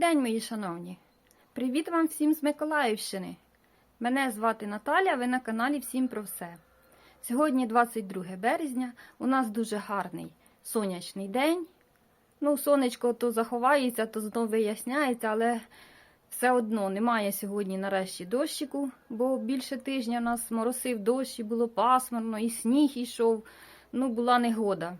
день, мої шановні! Привіт вам всім з Миколаївщини! Мене звати Наталя, ви на каналі Всім про все. Сьогодні 22 березня, у нас дуже гарний сонячний день. Ну, сонечко то заховається, то знову виясняється, але все одно немає сьогодні нарешті дощику, бо більше тижня нас моросив дощ, і було пасмурно, і сніг йшов, ну, була негода.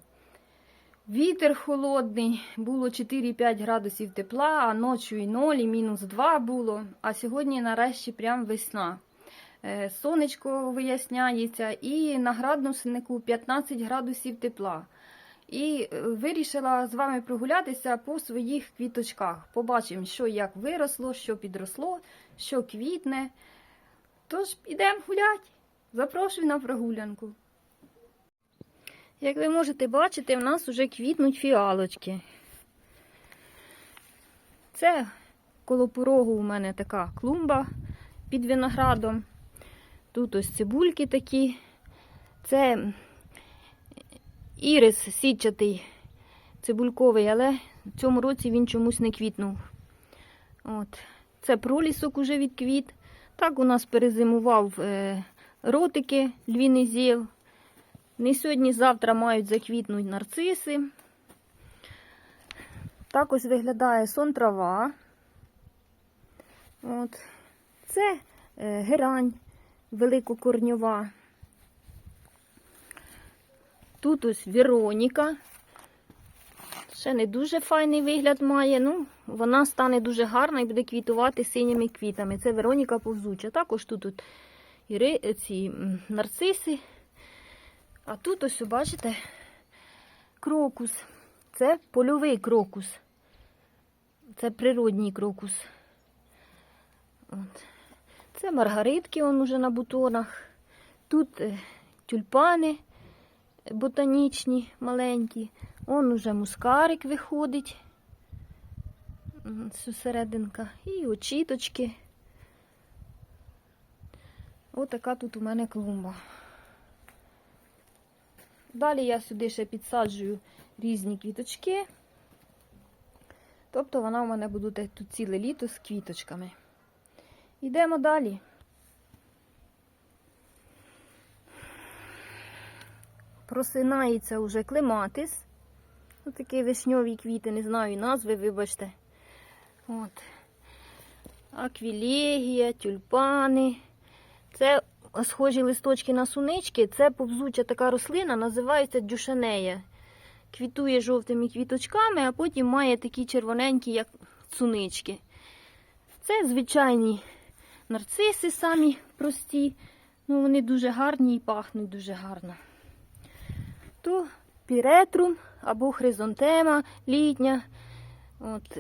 Вітер холодний, було 4-5 градусів тепла, а ночі і 0, і мінус 2 було. А сьогодні нарешті прям весна. Е, Сонечко виясняється, і на градуснику 15 градусів тепла. І е, вирішила з вами прогулятися по своїх квіточках. Побачимо, що як виросло, що підросло, що квітне. Тож підемо гуляти. Запрошую на прогулянку. Як ви можете бачити, в нас вже квітнуть фіалочки. Це коло порогу у мене така клумба під виноградом. Тут ось цибульки такі. Це ірис сітчатий цибульковий, але в цьому році він чомусь не квітнув. От. Це пролісок уже відквіт. Так у нас перезимував е, ротики львіний зіл. Не сьогодні, завтра мають заквітнути нарциси. Так ось виглядає сон трава. Це е, герань великокорньова. Тут ось Вероніка. Ще не дуже файний вигляд має. Ну, вона стане дуже гарна і буде квітувати синіми квітами. Це Вероніка повзуча. Також тут, тут ці нарциси. А тут ось, бачите, крокус. Це польовий крокус. Це природній крокус. От. Це маргаритки он уже на бутонах. Тут е, тюльпани ботанічні, маленькі. Он уже мускарик виходить. Серединка. І очіточки. Отака тут у мене клумба. Далі я сюди ще підсаджую різні квіточки. Тобто вона у мене буде тут ціле літо з квіточками. Йдемо далі. Просинається уже клематис. Ось такі вишньові квіти, не знаю назви, вибачте. От. Аквілегія, тюльпани. Це схожі листочки на сунички. Це повзуча така рослина, називається дюшанея. Квітує жовтими квіточками, а потім має такі червоненькі, як сунички. Це звичайні нарциси самі прості. Ну, Вони дуже гарні і пахнуть дуже гарно. То піретрум або хризантема літня, от,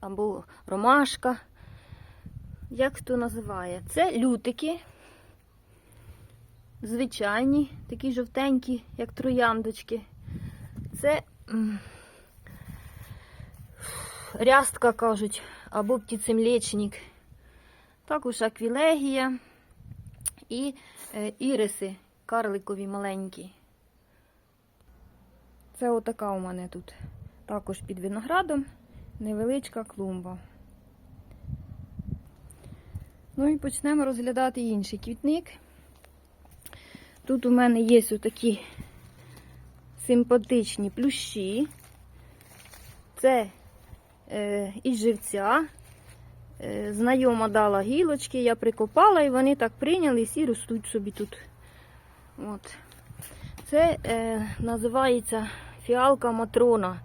або ромашка. Як хто називає? Це лютики. Звичайні, такі жовтенькі, як трояндочки. Це рястка, кажуть, або птицемлечник. Також аквілегія і е, іриси карликові маленькі. Це отака у мене тут. Також під виноградом невеличка клумба. Ну і почнемо розглядати інший квітник. Тут у мене є отакі симпатичні плющі. Це е, із живця. Е, знайома дала гілочки, я прикопала і вони так прийнялись і ростуть собі тут. От. Це е, називається фіалка матрона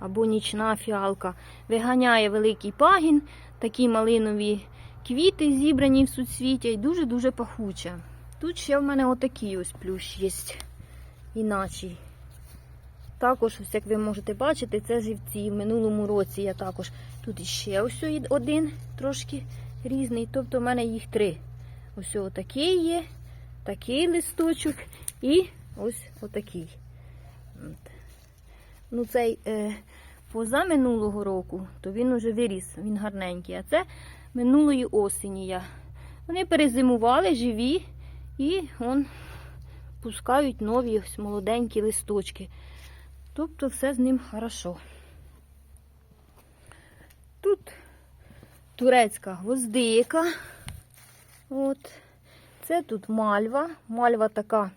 або нічна фіалка. Виганяє великий пагін, такі малинові квіти зібрані в суцвіття і дуже-дуже пахуча. Тут ще в мене отакий ось плющ є іначий. Також, як ви можете бачити, це живці. В минулому році я також. Тут ще ось один, трошки різний. Тобто в мене їх три. Ось отакий є, такий листочок і ось отакий. От. Ну, цей е, позаминулого року, то він уже виріс, він гарненький. А це минулої осені я. Вони перезимували живі і он пускають нові ось молоденькі листочки. Тобто все з ним хорошо. Тут турецька гвоздика. От. Це тут мальва. Мальва така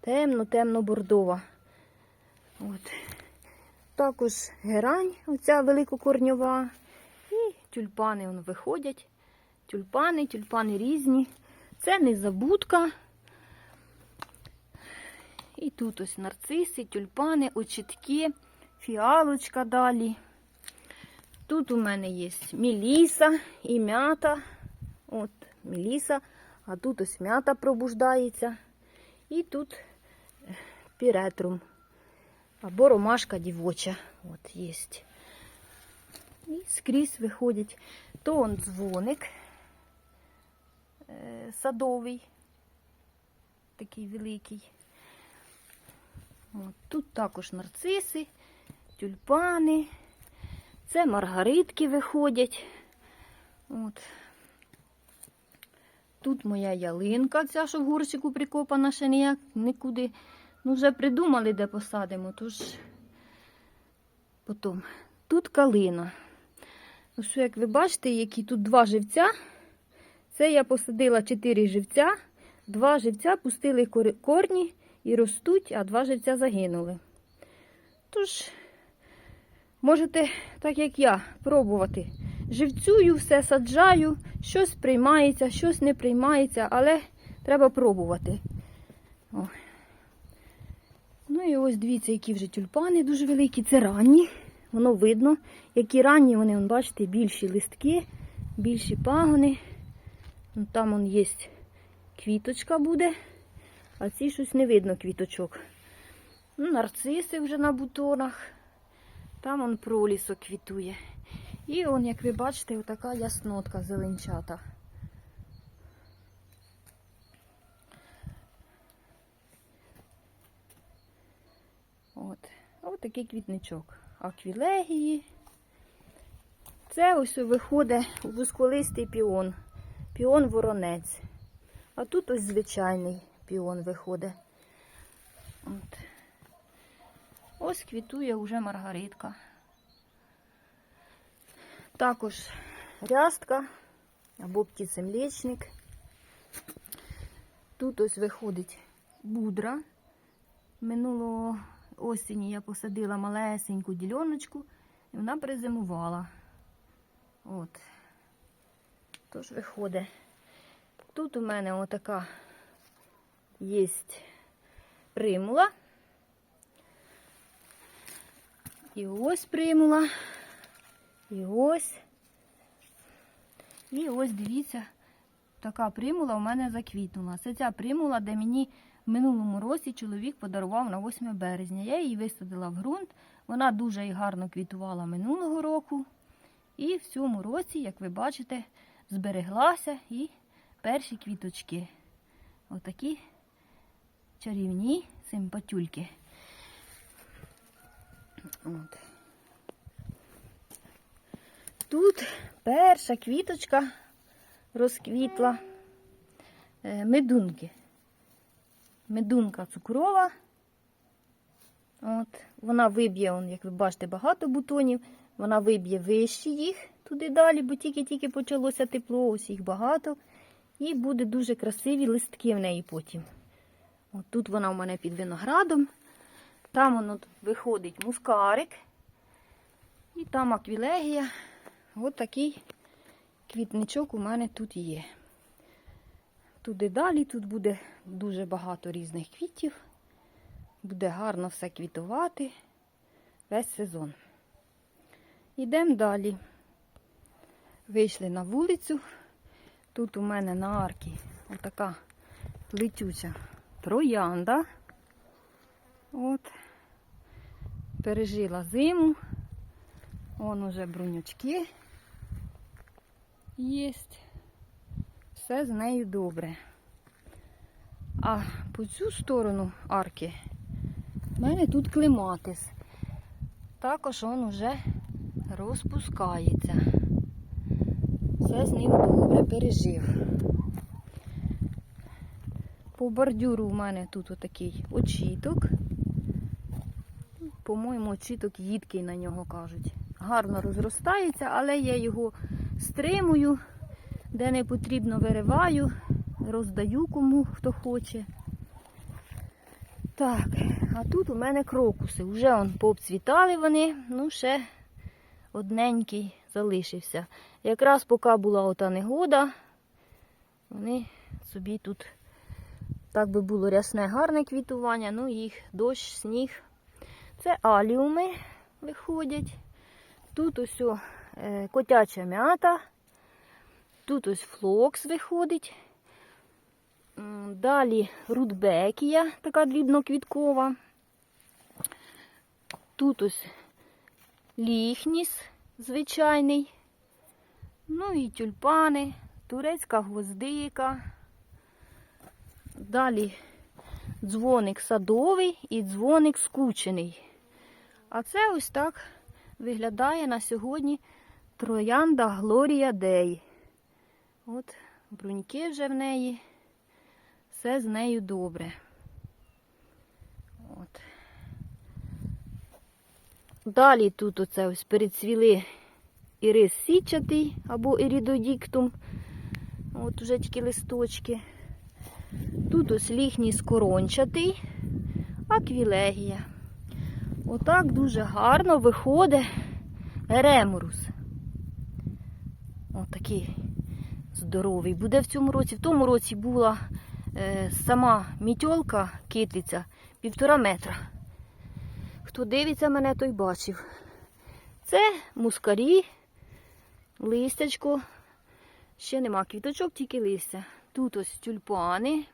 темно-темно-бордова. От. Також герань, оця великокорньова. І тюльпани вон виходять. Тюльпани, тюльпани різні. Це незабудка. І тут ось нарциси, тюльпани, очітки, фіалочка далі. Тут у мене є міліса і м'ята. От, міліса, а тут ось м'ята пробуждається. І тут е, піретрум. Або ромашка дівоча. От є. І скрізь виходять. То он дзвоник е, садовий, такий великий. От, тут також нарциси, тюльпани. Це маргаритки виходять. От. Тут моя ялинка, ця, що в горщику прикопана, ще ніяк нікуди. Ну, вже придумали, де посадимо, тож потім. Тут калина. Ну, що, як ви бачите, які тут два живця. Це я посадила чотири живця. Два живця пустили корні і ростуть, а два живця загинули. Тож, можете, так як я, пробувати. Живцюю, все саджаю, щось приймається, щось не приймається, але треба пробувати. О. Ну і ось дивіться, які вже тюльпани дуже великі. Це ранні. Воно видно. Які ранні вони, вон, бачите, більші листки, більші пагони. Там он є квіточка буде, а ці щось не видно квіточок. Ну, нарциси вже на бутонах. Там он пролісок квітує. І он, як ви бачите, отака яснотка зеленчата. От. От такий квітничок. Аквілегії. Це ось виходить вузьколистий піон. Піон воронець. А тут ось звичайний піон виходить. От. Ось квітує вже маргаритка. Також рястка або птицемлечник. Тут ось виходить будра. Минулого осені я посадила малесеньку діляночку і вона призимувала. От. Тож виходить. Тут у мене отака є примула. І ось примула. І ось. І ось дивіться, така примула у мене заквітнула. Це ця примула, де мені в минулому році чоловік подарував на 8 березня. Я її висадила в ґрунт. Вона дуже і гарно квітувала минулого року. І в цьому році, як ви бачите, збереглася і перші квіточки. Отакі чарівні симпатюльки. От. Тут перша квіточка розквітла е, медунки. Медунка цукрова. От. Вона виб'є, як ви бачите, багато бутонів. Вона виб'є вище їх туди далі, бо тільки-тільки почалося тепло, ось їх багато. І буде дуже красиві листки в неї потім. От тут вона у мене під виноградом. Там воно виходить мускарик. І там аквілегія. Ось такий квітничок у мене тут є. Туди далі, тут буде дуже багато різних квітів. Буде гарно все квітувати весь сезон. Йдемо далі. Вийшли на вулицю. Тут у мене на аркі отака летюча троянда. От. Пережила зиму. Вон уже брунючки є. Все з нею добре. А по цю сторону арки в мене тут клематис. Також він уже розпускається. Все з ним добре пережив. По бордюру в мене тут отакий очіток. По-моєму, очіток їдкий на нього кажуть. Гарно розростається, але я його стримую, де не потрібно вириваю, роздаю кому хто хоче. Так, а тут у мене крокуси. Вже он пообцвітали вони, ну ще одненький залишився. Якраз поки була ота негода, вони собі тут так би було рясне гарне квітування, ну їх дощ, сніг. Це аліуми виходять. Тут ось е, котяча м'ята. Тут ось флокс виходить. Далі рудбекія, така дрібноквіткова. Тут ось ліхніс звичайний. Ну і тюльпани, турецька гвоздика. Далі дзвоник садовий і дзвоник скучений. А це ось так виглядає на сьогодні троянда Глорія Дей. От бруньки вже в неї. Все з нею добре. От. Далі тут оце ось перецвіли ірис січатий або ірідодіктум. От уже тільки листочки. Тут ось ліхній скорончатий, аквілегія. Отак дуже гарно виходить ремурус. Отакий здоровий. Буде в цьому році. В тому році була е, сама мітьолка, китиця, півтора метра. Хто дивиться мене, той бачив. Це мускарі, листячко. Ще нема квіточок, тільки листя. Тут ось тюльпани.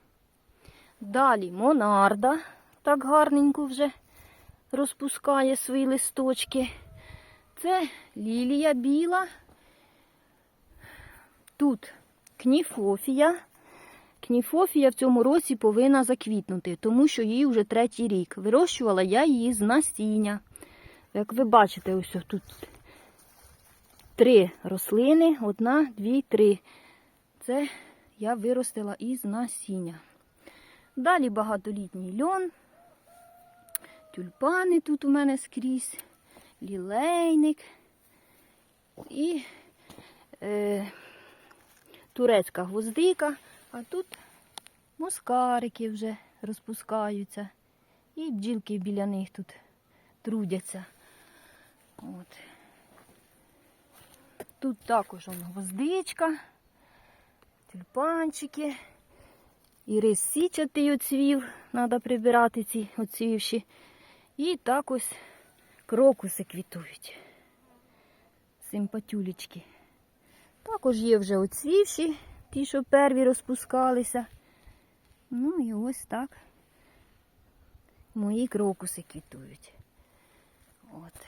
Далі монарда. Так гарненько вже розпускає свої листочки. Це лілія біла. Тут кніфофія. Кніфофія в цьому році повинна заквітнути, тому що їй вже третій рік. Вирощувала я її з насіння. Як ви бачите, ось тут три рослини, одна, дві, три. Це я виростила із насіння. Далі багатолітній льон. Тюльпани тут у мене скрізь, лілейник і е, турецька гвоздика, а тут москарики вже розпускаються. І бджілки біля них тут трудяться. От. Тут також он, гвоздичка, тюльпанчики. І рис січатий оцвів, треба прибирати ці оцвівші. І так ось крокуси квітують. Симпатюлечки. Також є вже оцвівші, ті, що перві розпускалися. Ну і ось так мої крокуси квітують. От.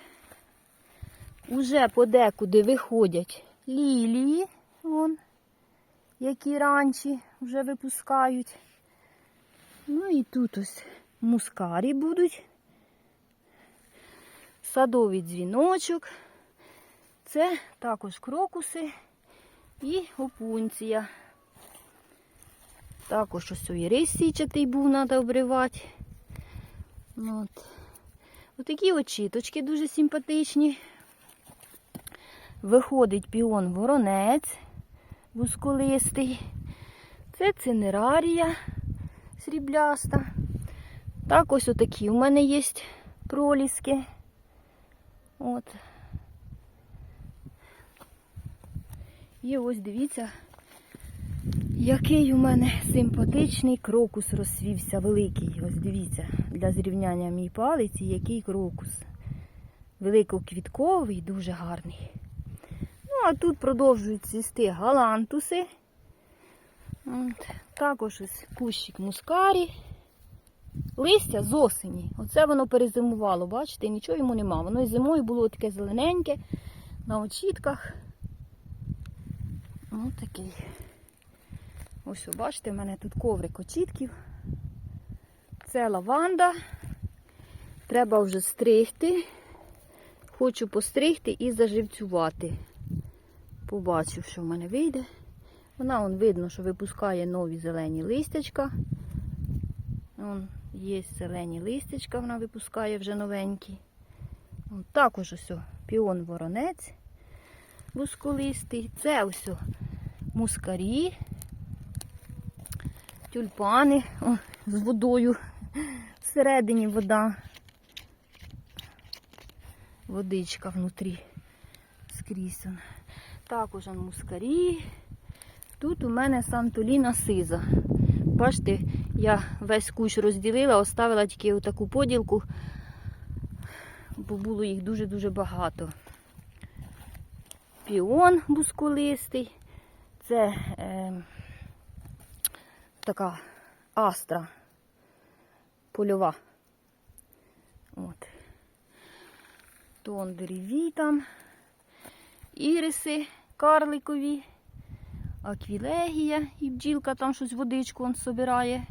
Уже подекуди виходять лілії, вон, які ранчі вже випускають. Ну і тут ось мускарі будуть. Садовий дзвіночок. Це також крокуси і опунція. Також ось і рис січатий був, треба обривати. От. Отакі очіточки дуже симпатичні. Виходить піон воронець вузколистий. Це цинерарія срібляста. Так ось отакі у мене є проліски. От. І ось дивіться, який у мене симпатичний крокус розсвівся великий. Ось дивіться, для зрівняння мій палець, і який крокус. Великоквітковий, дуже гарний. Ну, а тут продовжують цвісти галантуси. От. Також ось кущик мускарі. Листя з осені. Оце воно перезимувало, бачите, нічого йому нема. Воно і зимою було таке зелененьке, на очітках. Ось такий. Ось, бачите, в мене тут коврик очітків. Це лаванда. Треба вже стригти. Хочу постригти і заживцювати. Побачив, що в мене вийде. Вона, вон, видно, що випускає нові зелені листячка. Вон, є зелені листячка, вона випускає вже новенькі. Вон, також ось піон воронець. бускулистий. Це ось мускарі, тюльпани о, з водою. Всередині вода. Водичка внутрі. Скрізь. Також мускарі. Тут у мене Сантоліна сиза. Бачите, я весь кущ розділила, оставила тільки отаку поділку, бо було їх дуже-дуже багато. Піон бускулистий. Це е, така астра польова. От. Тондеріві там, іриси карликові, аквілегія і бджілка там щось водичку он собирає.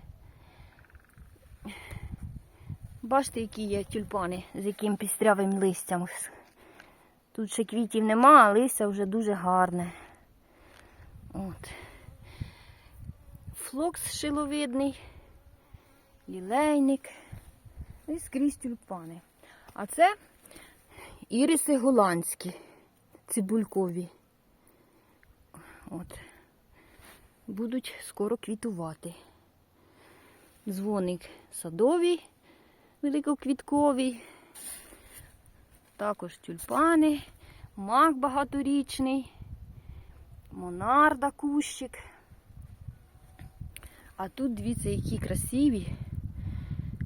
Бачите, які є тюльпани з яким пістрявим листям. Тут ще квітів нема, а листя вже дуже гарне. От. Флокс шиловидний, лілейник і скрізь тюльпани. А це іриси голландські, цибулькові. От. Будуть скоро квітувати. Дзвоник садовий, великоквітковий. Також тюльпани, мак багаторічний, монарда кущик. А тут дивіться, які красиві,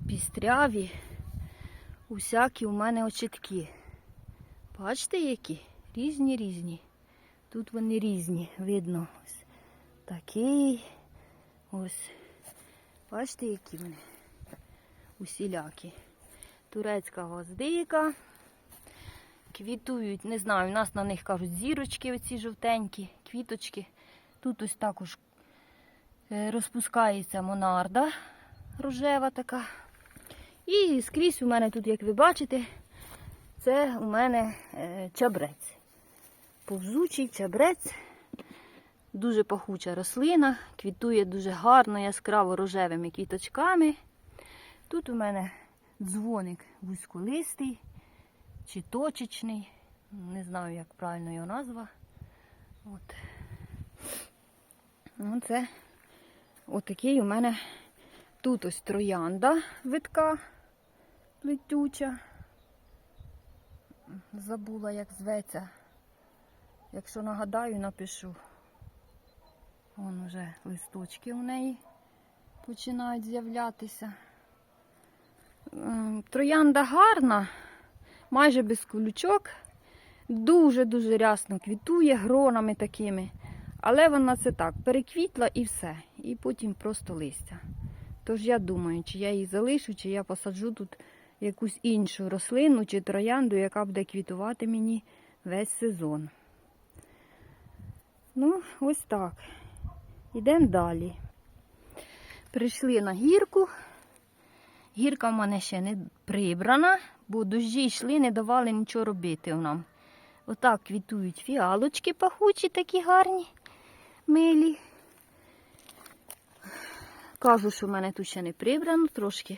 пістряві, усякі у мене очітки. Бачите, які? Різні різні. Тут вони різні, видно. Ось такий. Ось. Бачите, які вони? Усілякі. Турецька гвоздика. Квітують, не знаю, у нас на них кажуть зірочки, оці жовтенькі, квіточки. Тут ось також е, розпускається монарда рожева така. І скрізь у мене тут, як ви бачите, це у мене е, чабрець. Повзучий чабрець. Дуже пахуча рослина, квітує дуже гарно, яскраво рожевими квіточками. Тут у мене дзвоник вузьколистий чи точечний, не знаю, як правильно його назва. От. Оце отакий у мене тут ось троянда витка плетюча. Забула, як зветься. Якщо нагадаю, напишу. Вон вже листочки у неї починають з'являтися. Ем, Троянда гарна, майже без колючок. Дуже-дуже рясно квітує гронами такими. Але вона це так, переквітла і все. І потім просто листя. Тож я думаю, чи я її залишу, чи я посаджу тут якусь іншу рослину чи троянду, яка буде квітувати мені весь сезон. Ну, ось так. Йдемо далі. Прийшли на гірку. Гірка в мене ще не прибрана, бо дощі йшли, не давали нічого робити нам. Отак квітують фіалочки пахучі, такі гарні, милі. Кажу, що в мене тут ще не прибрано трошки.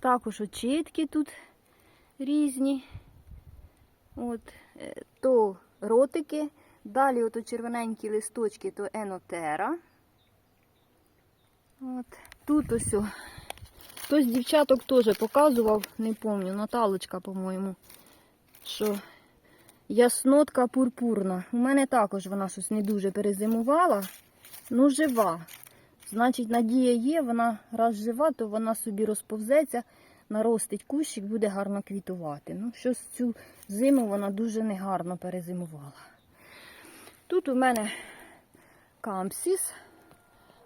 Також очітки тут різні. От, е, то ротики. Далі ото червоненькі листочки, то енотера. От. Тут ось. Хтось дівчаток теж показував, не пам'ятаю, Наталочка, по-моєму, що яснотка пурпурна. У мене також вона щось не дуже перезимувала, ну жива. Значить, надія є, вона раз жива, то вона собі розповзеться, наростить кущик, буде гарно квітувати. Ну, щось цю зиму вона дуже негарно перезимувала. Тут у мене кампсіс,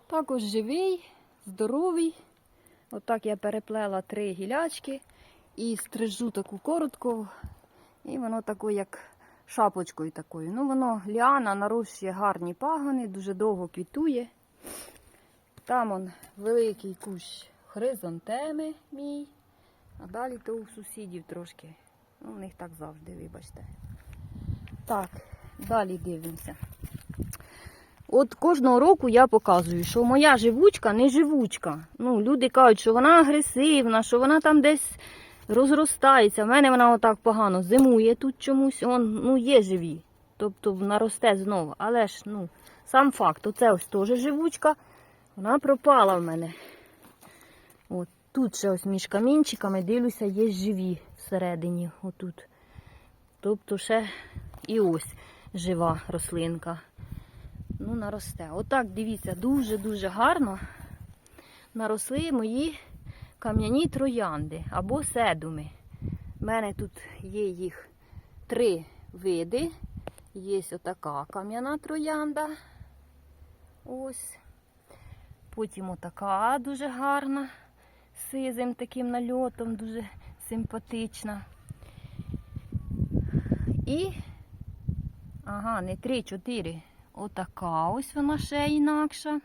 також живий, здоровий. Отак я переплела три гілячки і стрижу таку коротку, і воно такою, як шапочкою такою. Ну, воно ліана нарощує гарні пагони, дуже довго квітує. Там он великий кущ хризантеми мій, а далі то у сусідів трошки. Ну, у них так завжди, вибачте. Так, далі дивимося. От кожного року я показую, що моя живучка не живучка. Ну, люди кажуть, що вона агресивна, що вона там десь розростається. В мене вона отак погано зимує тут чомусь. Он, ну, є живі. тобто наросте знову. Але ж, ну, сам факт, оце ось теж живучка, вона пропала в мене. От тут ще ось між камінчиками, дивлюся, є живі всередині. Отут. Тобто ще і ось жива рослинка. Ну, наросте. Отак, дивіться, дуже-дуже гарно наросли мої кам'яні троянди або седуми. У мене тут є їх три види. Є отака кам'яна троянда. Ось. Потім отака дуже гарна, з сизим таким нальотом, дуже симпатична. І, ага, не три, чотири. Отака ось вона ще інакша.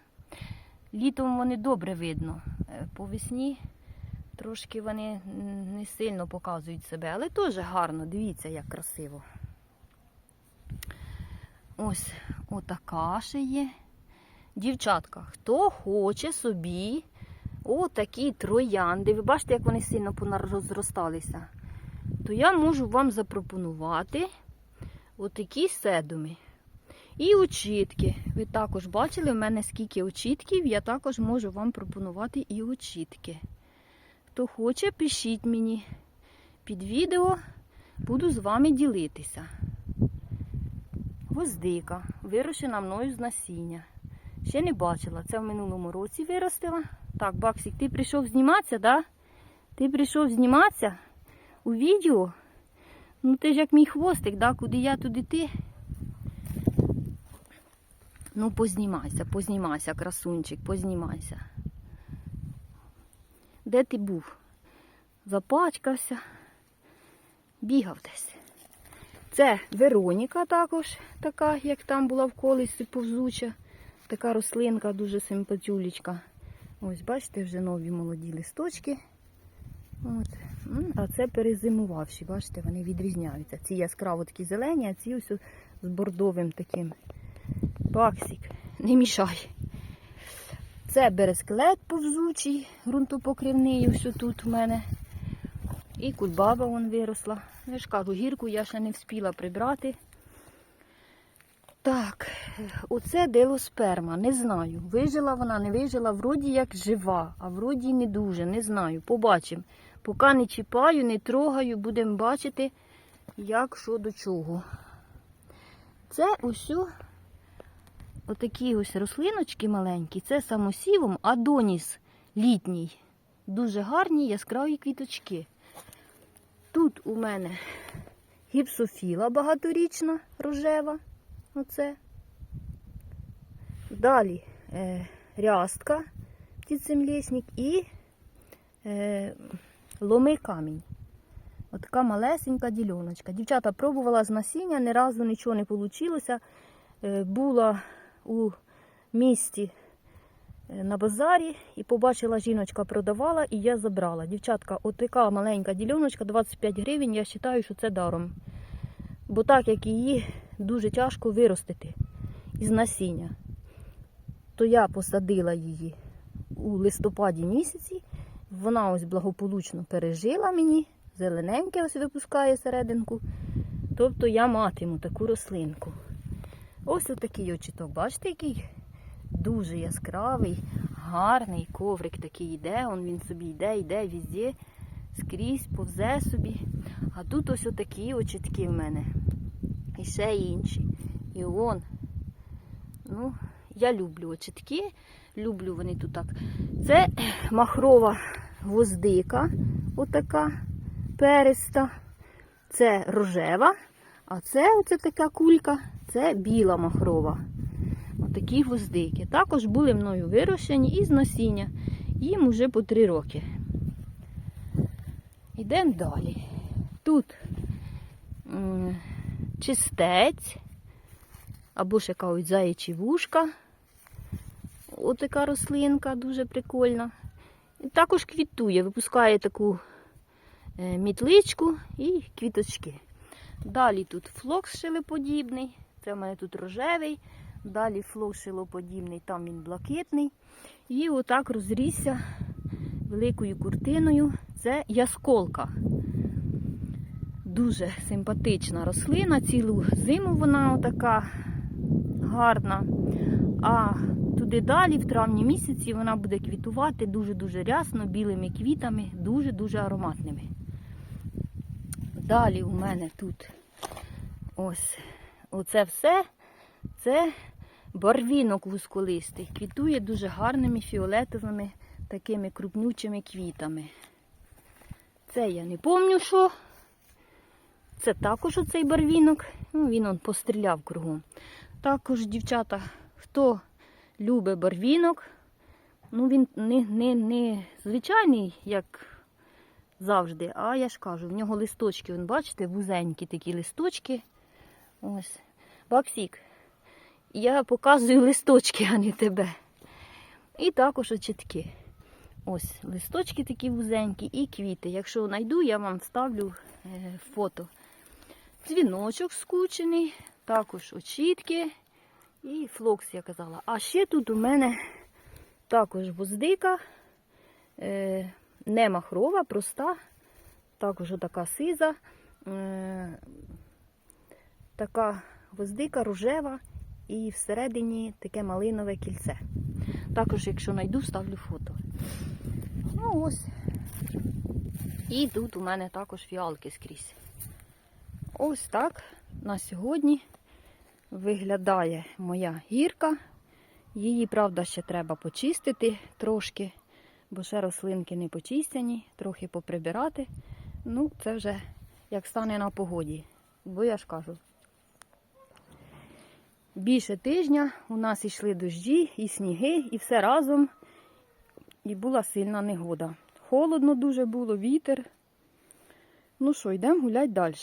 Літом вони добре видно. Е, По весні трошки вони не сильно показують себе, але теж гарно, дивіться, як красиво. Ось отака ще є. Дівчатка, хто хоче собі отакі троянди, ви бачите, як вони сильно розросталися, то я можу вам запропонувати отакі седуми. І очітки. Ви також бачили, в мене скільки очітків, я також можу вам пропонувати і очітки. Хто хоче, пишіть мені під відео, буду з вами ділитися. Гвоздика, вирощена мною з насіння. Ще не бачила, це в минулому році виростила. Так, Баксик, ти прийшов зніматися, да? Ти прийшов зніматися у відео? Ну ти ж як мій хвостик, да? куди я, туди ти. Ну, познімайся, познімайся, красунчик, познімайся. Де ти був? Запачкався, бігав десь. Це Вероніка також, така, як там була в колесі повзуча. Така рослинка, дуже симпатюлечка. Ось, бачите, вже нові молоді листочки. От. А це перезимувавші, бачите, вони відрізняються. Ці яскраво такі зелені, а ці ось з бордовим таким. Баксик, не мішай. Це бересклет повзучий, ґрунтопокривний, ось тут у мене. І кульбаба вон виросла. Я ж кажу, гірку я ще не встигла прибрати. Так, оце делосперма, не знаю. Вижила вона, не вижила, вроді як жива, а вроді не дуже, не знаю. Побачимо. Поки не чіпаю, не трогаю, будемо бачити, як що до чого. Це усю отакі ось рослиночки маленькі, це самосівом Адоніс літній. Дуже гарні яскраві квіточки. Тут у мене гіпсофіла багаторічна рожева. Оце. Далі е, рястка, птицемлєсник і е, ломи камінь. Отака малесенька діляночка. Дівчата пробувала з насіння, ні разу нічого не вийшло. Е, була у місті е, на базарі і побачила, жіночка продавала, і я забрала. Дівчатка, отака маленька діляночка, 25 гривень, я вважаю, що це даром. Бо так як її дуже тяжко виростити із насіння, то я посадила її у листопаді місяці. Вона ось благополучно пережила мені, зелененьке ось випускає серединку. Тобто я матиму таку рослинку. Ось отакий очіток, бачите, який дуже яскравий, гарний коврик такий йде, он він собі йде, йде везде, скрізь, повзе собі. А тут ось отакі очітки в мене. І ще інші. І он. Ну, я люблю очітки, люблю вони тут так. Це махрова гвоздика, отака периста. Це рожева, а це оце така кулька, це біла махрова. Отакі гвоздики. Також були мною вирощені із насіння. Їм уже по три роки. Йдемо далі. Тут чистець, або ще кажуть заячі вушка. Отака рослинка дуже прикольна. Також квітує, випускає таку е, мітличку і квіточки. Далі тут флокс шилеподібний, це в мене тут рожевий. Далі флокс шилоподібний, там він блакитний. І отак розрісся великою куртиною. Це ясколка. Дуже симпатична рослина. Цілу зиму вона така гарна. А туди далі, в травні місяці, вона буде квітувати дуже-дуже рясно, білими квітами, дуже-дуже ароматними. Далі у мене тут ось оце все. Це барвінок вузьколистий. Квітує дуже гарними фіолетовими такими крупнючими квітами. Це я не пам'ятаю, що. Це також оцей барвінок. Ну, він он постріляв кругом. Також, дівчата, хто любить барвінок, ну він не, не, не звичайний, як завжди, а я ж кажу, в нього листочки, вон, бачите, вузенькі такі листочки. Ось. Баксік. Я показую листочки, а не тебе. І також очітки. Ось листочки такі вузенькі і квіти. Якщо знайду, я вам ставлю е, фото. Дзвіночок скучений, також очітки і флокс, я казала. А ще тут у мене також гвоздика, е, не махрова, проста, також така сиза, е, така гвоздика рожева і всередині таке малинове кільце. Також, якщо знайду, ставлю фото. Ну ось. І тут у мене також фіалки скрізь. Ось так на сьогодні виглядає моя гірка. Її, правда, ще треба почистити трошки, бо ще рослинки не почистяні, трохи поприбирати. Ну, це вже як стане на погоді. Бо я ж кажу. Більше тижня у нас йшли дощі, і сніги, і все разом. І була сильна негода. Холодно дуже було, вітер. Ну що, йдемо гуляти далі.